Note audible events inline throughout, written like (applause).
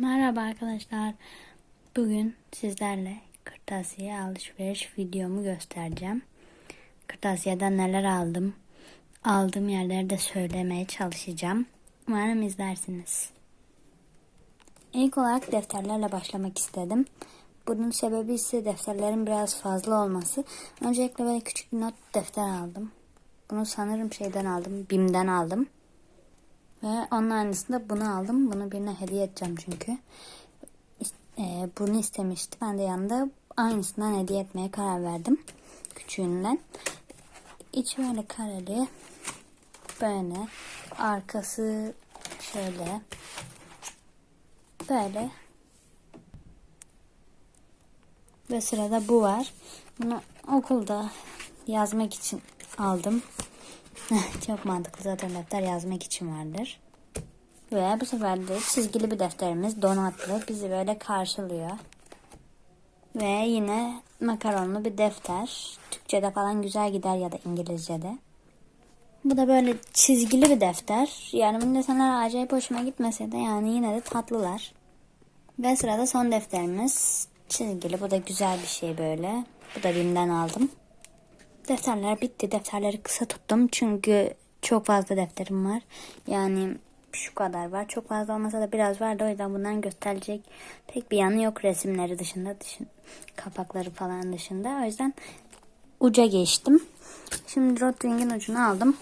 Merhaba arkadaşlar. Bugün sizlerle kırtasiye alışveriş videomu göstereceğim. Kırtasiyeden neler aldım, aldığım yerleri de söylemeye çalışacağım. Umarım izlersiniz. İlk olarak defterlerle başlamak istedim. Bunun sebebi ise defterlerin biraz fazla olması. Öncelikle böyle küçük bir not defter aldım. Bunu sanırım şeyden aldım, BİM'den aldım. Ve onun aynısında bunu aldım. Bunu birine hediye edeceğim çünkü. E, bunu istemişti. Ben de yanında aynısından hediye etmeye karar verdim. Küçüğünden. İçi böyle kareli. Böyle. Arkası şöyle. Böyle. Ve sırada bu var. Bunu okulda yazmak için aldım. (laughs) Çok mantıklı zaten defter yazmak için vardır. Ve bu sefer de çizgili bir defterimiz donatlı bizi böyle karşılıyor. Ve yine makaronlu bir defter. Türkçe'de falan güzel gider ya da İngilizce'de. Bu da böyle çizgili bir defter. Yani bunun desenler acayip hoşuma gitmese de yani yine de tatlılar. Ve sırada son defterimiz. Çizgili. Bu da güzel bir şey böyle. Bu da BİM'den aldım. Defterler bitti. Defterleri kısa tuttum. Çünkü çok fazla defterim var. Yani şu kadar var. Çok fazla olmasa da biraz vardı. O yüzden bundan gösterecek pek bir yanı yok resimleri dışında. Dışın, kapakları falan dışında. O yüzden uca geçtim. Şimdi Rotwing'in ucunu aldım.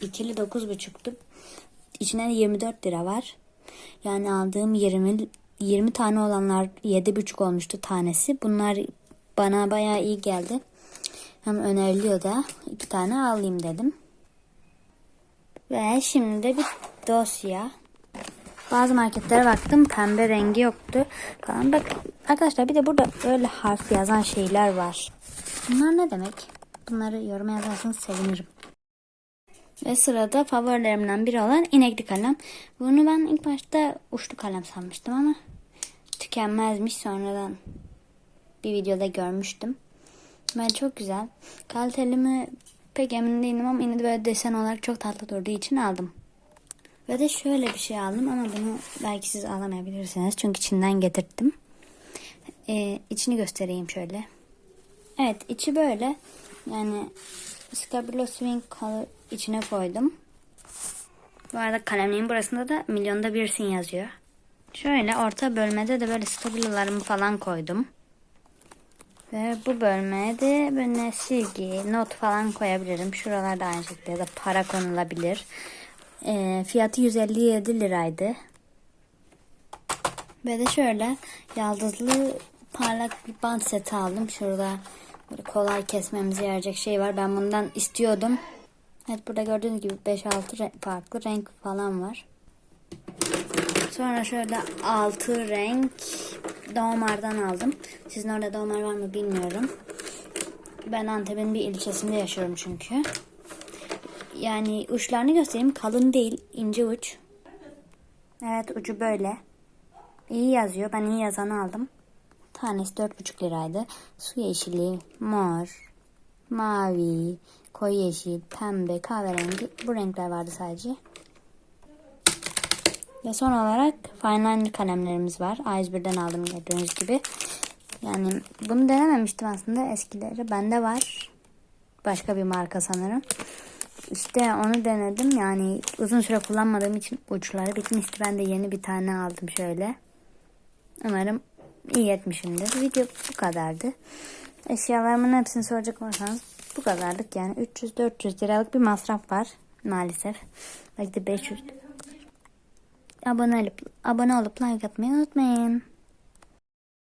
İkili 9,5'tu. İçine de 24 lira var. Yani aldığım 20 20 tane olanlar 7,5 olmuştu tanesi. Bunlar bana bayağı iyi geldi. Hem öneriliyor da iki tane alayım dedim. Ve şimdi de bir dosya. Bazı marketlere baktım pembe rengi yoktu falan. Bak arkadaşlar bir de burada böyle harf yazan şeyler var. Bunlar ne demek? Bunları yoruma yazarsanız sevinirim. Ve sırada favorilerimden biri olan inekli kalem. Bunu ben ilk başta uçlu kalem sanmıştım ama tükenmezmiş sonradan bir videoda görmüştüm. Ben çok güzel. Kaliteli mi pek emin değilim ama yine de böyle desen olarak çok tatlı durduğu için aldım. Ve de şöyle bir şey aldım ama bunu belki siz alamayabilirsiniz. Çünkü içinden getirttim. Ee, içini göstereyim şöyle. Evet içi böyle. Yani Stabilo Swing Color içine koydum. Bu arada kalemliğin burasında da milyonda birsin yazıyor. Şöyle orta bölmede de böyle stabilolarımı falan koydum. Ve bu bölmeye de böyle silgi, not falan koyabilirim. Şuralarda aynı şekilde ya da para konulabilir. E, fiyatı 157 liraydı. Ve de şöyle yaldızlı parlak bir bant seti aldım. Şurada böyle kolay kesmemize yarayacak şey var. Ben bundan istiyordum. Evet burada gördüğünüz gibi 5-6 farklı renk falan var. Sonra şöyle 6 renk Doğmar'dan aldım. Sizin orada Doğmar var mı bilmiyorum. Ben Antep'in bir ilçesinde yaşıyorum çünkü. Yani uçlarını göstereyim. Kalın değil. ince uç. Evet ucu böyle. İyi yazıyor. Ben iyi yazanı aldım. Tanesi 4,5 liraydı. Su yeşili, mor, mavi, koyu yeşil, pembe, kahverengi. Bu renkler vardı sadece. Ve son olarak fineliner kalemlerimiz var. A101'den aldım gördüğünüz gibi. Yani bunu denememiştim aslında eskileri. Bende var. Başka bir marka sanırım. İşte onu denedim. Yani uzun süre kullanmadığım için uçları bitmişti. Ben de yeni bir tane aldım şöyle. Umarım iyi etmişimdir. Video bu kadardı. Eşyalarımın hepsini soracak olursanız bu kadarlık yani 300-400 liralık bir masraf var maalesef. Belki de 500 abone olup, abone olup like atmayı unutmayın.